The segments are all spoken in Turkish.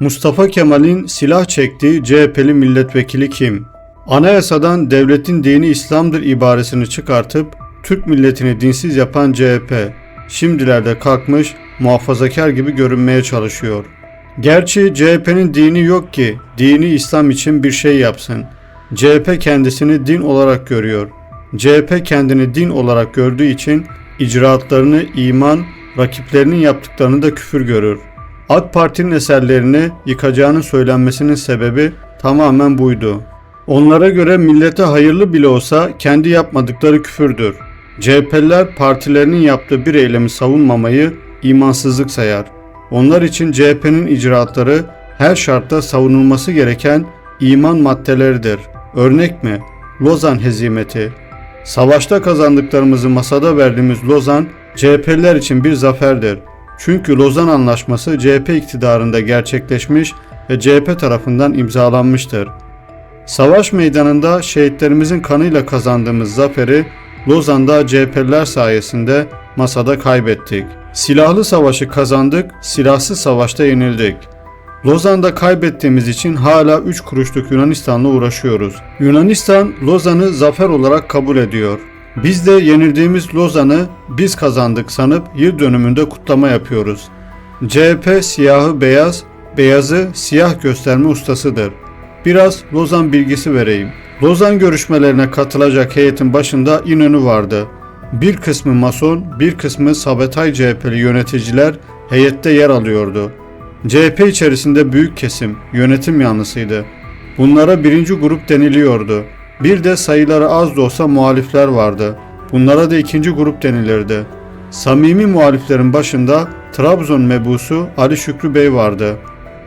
Mustafa Kemal'in silah çektiği CHP'li milletvekili kim? Anayasadan devletin dini İslam'dır ibaresini çıkartıp Türk milletini dinsiz yapan CHP, şimdilerde kalkmış muhafazakar gibi görünmeye çalışıyor. Gerçi CHP'nin dini yok ki dini İslam için bir şey yapsın. CHP kendisini din olarak görüyor. CHP kendini din olarak gördüğü için icraatlarını iman, rakiplerinin yaptıklarını da küfür görür. AK Parti'nin eserlerini yıkacağının söylenmesinin sebebi tamamen buydu. Onlara göre millete hayırlı bile olsa kendi yapmadıkları küfürdür. CHP'liler partilerinin yaptığı bir eylemi savunmamayı imansızlık sayar. Onlar için CHP'nin icraatları her şartta savunulması gereken iman maddeleridir. Örnek mi? Lozan hezimeti. Savaşta kazandıklarımızı masada verdiğimiz Lozan, CHP'liler için bir zaferdir. Çünkü Lozan Anlaşması CHP iktidarında gerçekleşmiş ve CHP tarafından imzalanmıştır. Savaş meydanında şehitlerimizin kanıyla kazandığımız zaferi Lozan'da CHP'liler sayesinde masada kaybettik. Silahlı savaşı kazandık, silahsız savaşta yenildik. Lozan'da kaybettiğimiz için hala 3 kuruşluk Yunanistan'la uğraşıyoruz. Yunanistan Lozan'ı zafer olarak kabul ediyor. Biz de yenildiğimiz Lozan'ı biz kazandık sanıp yıl dönümünde kutlama yapıyoruz. CHP siyahı beyaz, beyazı siyah gösterme ustasıdır. Biraz Lozan bilgisi vereyim. Lozan görüşmelerine katılacak heyetin başında İnönü vardı. Bir kısmı Mason, bir kısmı Sabetay CHP'li yöneticiler heyette yer alıyordu. CHP içerisinde büyük kesim, yönetim yanlısıydı. Bunlara birinci grup deniliyordu. Bir de sayıları az da olsa muhalifler vardı. Bunlara da ikinci grup denilirdi. Samimi muhaliflerin başında Trabzon mebusu Ali Şükrü Bey vardı.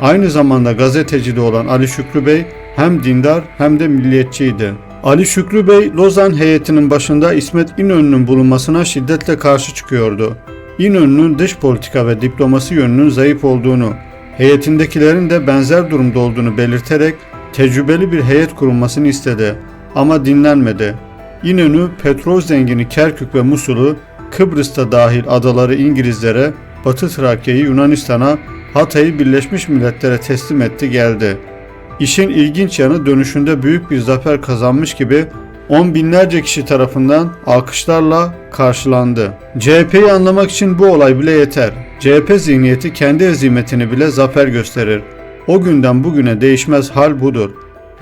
Aynı zamanda gazeteci de olan Ali Şükrü Bey hem dindar hem de milliyetçiydi. Ali Şükrü Bey Lozan heyetinin başında İsmet İnönü'nün bulunmasına şiddetle karşı çıkıyordu. İnönü'nün dış politika ve diplomasi yönünün zayıf olduğunu, heyetindekilerin de benzer durumda olduğunu belirterek tecrübeli bir heyet kurulmasını istedi ama dinlenmedi. İnönü petrol zengini Kerkük ve Musul'u Kıbrıs'ta dahil adaları İngilizlere, Batı Trakya'yı Yunanistan'a, Hatay'ı Birleşmiş Milletler'e teslim etti geldi. İşin ilginç yanı dönüşünde büyük bir zafer kazanmış gibi on binlerce kişi tarafından alkışlarla karşılandı. CHP'yi anlamak için bu olay bile yeter. CHP zihniyeti kendi ezimetini bile zafer gösterir. O günden bugüne değişmez hal budur.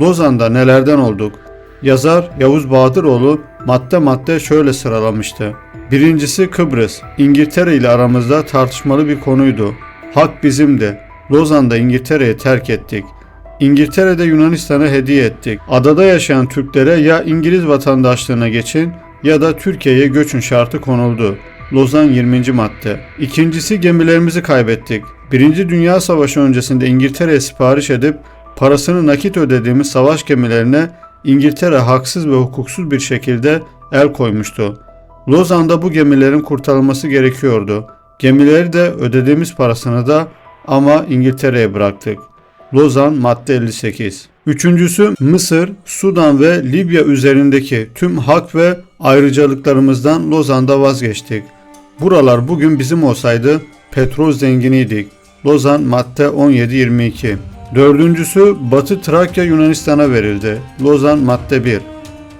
Lozan'da nelerden olduk? Yazar Yavuz Bahadıroğlu madde madde şöyle sıralamıştı. Birincisi Kıbrıs. İngiltere ile aramızda tartışmalı bir konuydu. Hak bizimdi. Lozan'da İngiltere'yi terk ettik. İngiltere'de Yunanistan'a hediye ettik. Adada yaşayan Türklere ya İngiliz vatandaşlığına geçin ya da Türkiye'ye göçün şartı konuldu. Lozan 20. madde. İkincisi gemilerimizi kaybettik. Birinci Dünya Savaşı öncesinde İngiltere'ye sipariş edip parasını nakit ödediğimiz savaş gemilerine İngiltere haksız ve hukuksuz bir şekilde el koymuştu. Lozan'da bu gemilerin kurtarılması gerekiyordu. Gemileri de ödediğimiz parasını da ama İngiltere'ye bıraktık. Lozan madde 58. Üçüncüsü Mısır, Sudan ve Libya üzerindeki tüm hak ve ayrıcalıklarımızdan Lozan'da vazgeçtik. Buralar bugün bizim olsaydı petrol zenginiydik. Lozan madde 17-22. Dördüncüsü Batı Trakya Yunanistan'a verildi. Lozan madde 1.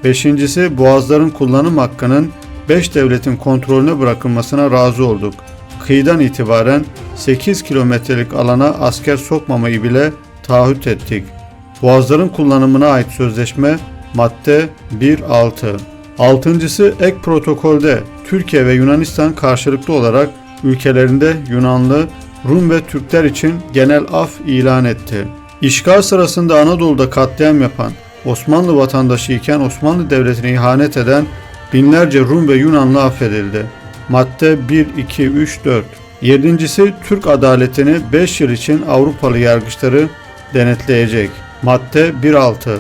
Beşincisi boğazların kullanım hakkının 5 devletin kontrolüne bırakılmasına razı olduk. Kıyıdan itibaren 8 kilometrelik alana asker sokmamayı bile taahhüt ettik. Boğazların kullanımına ait sözleşme madde 1.6. Altıncısı ek protokolde Türkiye ve Yunanistan karşılıklı olarak ülkelerinde Yunanlı, Rum ve Türkler için genel af ilan etti. İşgal sırasında Anadolu'da katliam yapan, Osmanlı vatandaşı iken Osmanlı Devleti'ne ihanet eden binlerce Rum ve Yunanlı affedildi. Madde 1, 2, 3, 4. Yedincisi Türk adaletini 5 yıl için Avrupalı yargıçları denetleyecek. Madde 1.6.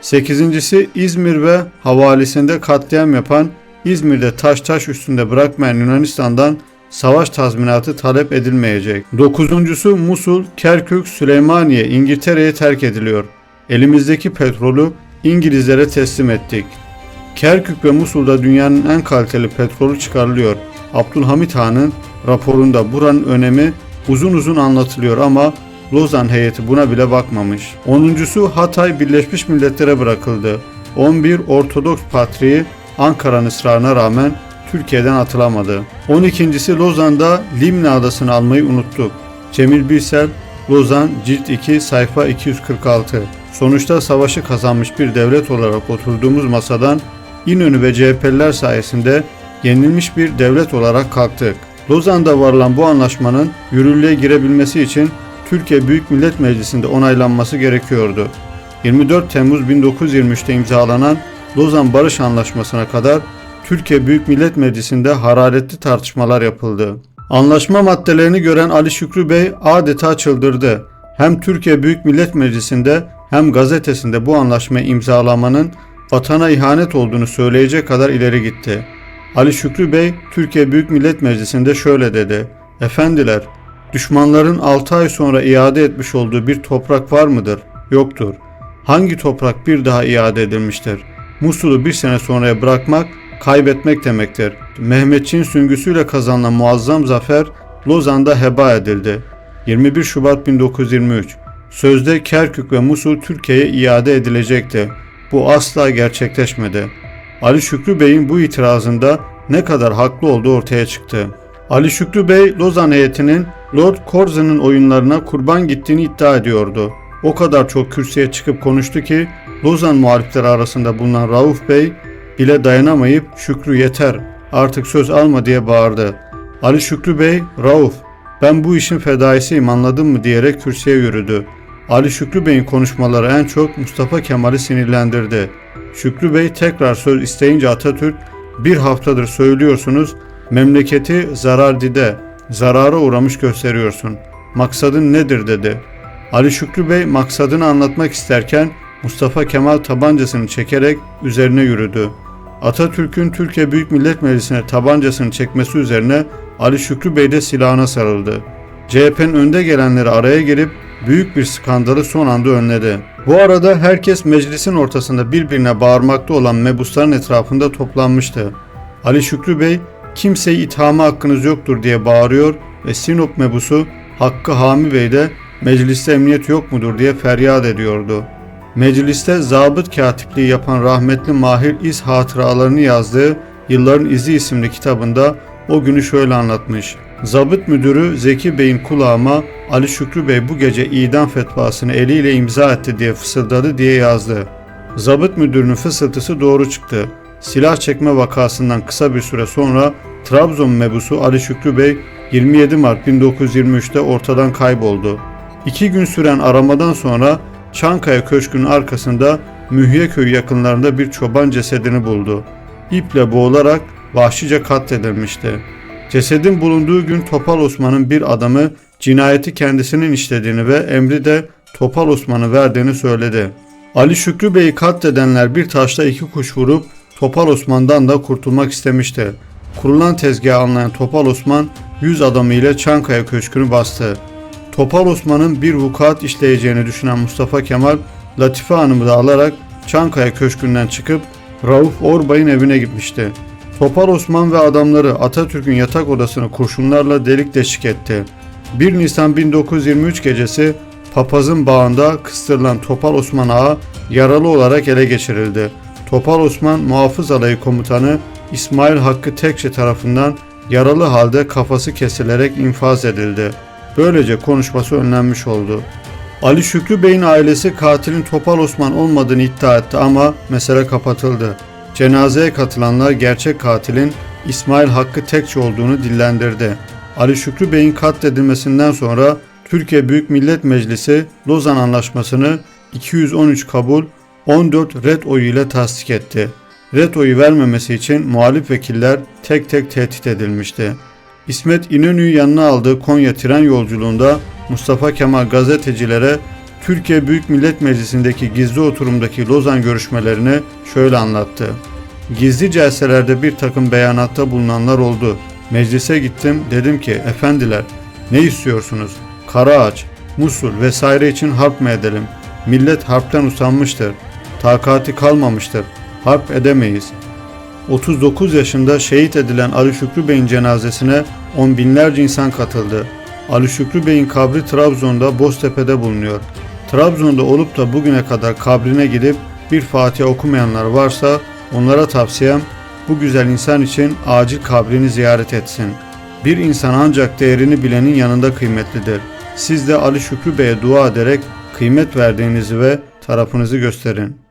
Sekizincisi İzmir ve havalisinde katliam yapan İzmir'de taş taş üstünde bırakmayan Yunanistan'dan savaş tazminatı talep edilmeyecek. Dokuzuncusu Musul, Kerkük, Süleymaniye İngiltere'ye terk ediliyor. Elimizdeki petrolü İngilizlere teslim ettik. Kerkük ve Musul'da dünyanın en kaliteli petrolü çıkarılıyor. Abdülhamit Han'ın raporunda buranın önemi uzun uzun anlatılıyor ama Lozan heyeti buna bile bakmamış. 10.sü Hatay Birleşmiş Milletler'e bırakıldı. 11 Ortodoks Patriği Ankara'nın ısrarına rağmen Türkiye'den atılamadı. 12.si Lozan'da Limne Adası'nı almayı unuttuk. Cemil Birsel, Lozan Cilt 2 sayfa 246. Sonuçta savaşı kazanmış bir devlet olarak oturduğumuz masadan İnönü ve CHP'liler sayesinde yenilmiş bir devlet olarak kalktık. Lozan'da varılan bu anlaşmanın yürürlüğe girebilmesi için Türkiye Büyük Millet Meclisi'nde onaylanması gerekiyordu. 24 Temmuz 1923'te imzalanan Lozan Barış Anlaşması'na kadar Türkiye Büyük Millet Meclisi'nde hararetli tartışmalar yapıldı. Anlaşma maddelerini gören Ali Şükrü Bey adeta çıldırdı. Hem Türkiye Büyük Millet Meclisi'nde hem gazetesinde bu anlaşmayı imzalamanın vatana ihanet olduğunu söyleyecek kadar ileri gitti. Ali Şükrü Bey Türkiye Büyük Millet Meclisi'nde şöyle dedi. Efendiler, düşmanların 6 ay sonra iade etmiş olduğu bir toprak var mıdır? Yoktur. Hangi toprak bir daha iade edilmiştir? Musul'u bir sene sonraya bırakmak kaybetmek demektir. Mehmetçiğin süngüsüyle kazanılan muazzam zafer Lozan'da heba edildi. 21 Şubat 1923 Sözde Kerkük ve Musul Türkiye'ye iade edilecekti. Bu asla gerçekleşmedi. Ali Şükrü Bey'in bu itirazında ne kadar haklı olduğu ortaya çıktı. Ali Şükrü Bey, Lozan heyetinin Lord Curzon'un oyunlarına kurban gittiğini iddia ediyordu. O kadar çok kürsüye çıkıp konuştu ki Lozan muhalifleri arasında bulunan Rauf Bey bile dayanamayıp Şükrü yeter artık söz alma diye bağırdı. Ali Şükrü Bey, Rauf ben bu işin fedaisiyim anladın mı diyerek kürsüye yürüdü. Ali Şükrü Bey'in konuşmaları en çok Mustafa Kemal'i sinirlendirdi. Şükrü Bey tekrar söz isteyince Atatürk bir haftadır söylüyorsunuz memleketi zarar dide, zarara uğramış gösteriyorsun. Maksadın nedir dedi. Ali Şükrü Bey maksadını anlatmak isterken Mustafa Kemal tabancasını çekerek üzerine yürüdü. Atatürk'ün Türkiye Büyük Millet Meclisi'ne tabancasını çekmesi üzerine Ali Şükrü Bey de silahına sarıldı. CHP'nin önde gelenleri araya girip büyük bir skandalı son anda önledi. Bu arada herkes meclisin ortasında birbirine bağırmakta olan mebusların etrafında toplanmıştı. Ali Şükrü Bey kimseyi ithama hakkınız yoktur diye bağırıyor ve Sinop mebusu Hakkı Hami Bey de mecliste emniyet yok mudur diye feryat ediyordu. Mecliste zabıt katipliği yapan rahmetli Mahir İz hatıralarını yazdığı Yılların İzi isimli kitabında o günü şöyle anlatmış. Zabıt müdürü Zeki Bey'in kulağıma Ali Şükrü Bey bu gece idam fetvasını eliyle imza etti diye fısıldadı diye yazdı. Zabıt müdürünün fısıltısı doğru çıktı. Silah çekme vakasından kısa bir süre sonra Trabzon mebusu Ali Şükrü Bey 27 Mart 1923'te ortadan kayboldu. İki gün süren aramadan sonra Çankaya Köşkü'nün arkasında Mühyeköy yakınlarında bir çoban cesedini buldu. İple boğularak vahşice katledilmişti. Cesedin bulunduğu gün Topal Osman'ın bir adamı cinayeti kendisinin işlediğini ve emri de Topal Osman'ı verdiğini söyledi. Ali Şükrü Bey'i katledenler bir taşla iki kuş vurup Topal Osman'dan da kurtulmak istemişti. Kurulan tezgahı anlayan Topal Osman 100 adamı ile Çankaya Köşkü'nü bastı. Topal Osman'ın bir vukuat işleyeceğini düşünen Mustafa Kemal, Latife Hanım'ı da alarak Çankaya Köşkü'nden çıkıp Rauf Orbay'ın evine gitmişti. Topal Osman ve adamları Atatürk'ün yatak odasını kurşunlarla delik deşik etti. 1 Nisan 1923 gecesi papazın bağında kıstırılan Topal Osman Ağa yaralı olarak ele geçirildi. Topal Osman muhafız alayı komutanı İsmail Hakkı Tekçe tarafından yaralı halde kafası kesilerek infaz edildi. Böylece konuşması önlenmiş oldu. Ali Şükrü Bey'in ailesi katilin Topal Osman olmadığını iddia etti ama mesele kapatıldı. Cenazeye katılanlar gerçek katilin İsmail Hakkı Tekçi olduğunu dillendirdi. Ali Şükrü Bey'in katledilmesinden sonra Türkiye Büyük Millet Meclisi Lozan Anlaşması'nı 213 kabul, 14 red oyu ile tasdik etti. Red oyu vermemesi için muhalif vekiller tek tek tehdit edilmişti. İsmet İnönü'yü yanına aldığı Konya tren yolculuğunda Mustafa Kemal gazetecilere Türkiye Büyük Millet Meclisi'ndeki gizli oturumdaki Lozan görüşmelerini şöyle anlattı. Gizli celselerde bir takım beyanatta bulunanlar oldu. Meclise gittim dedim ki efendiler ne istiyorsunuz? Karaağaç, Musul vesaire için harp mı edelim? Millet harpten usanmıştır. Takati kalmamıştır. Harp edemeyiz. 39 yaşında şehit edilen Ali Şükrü Bey'in cenazesine on binlerce insan katıldı. Ali Şükrü Bey'in kabri Trabzon'da Boztepe'de bulunuyor. Trabzon'da olup da bugüne kadar kabrine gidip bir Fatiha okumayanlar varsa onlara tavsiyem bu güzel insan için acil kabrini ziyaret etsin. Bir insan ancak değerini bilenin yanında kıymetlidir. Siz de Ali Şükrü Bey'e dua ederek kıymet verdiğinizi ve tarafınızı gösterin.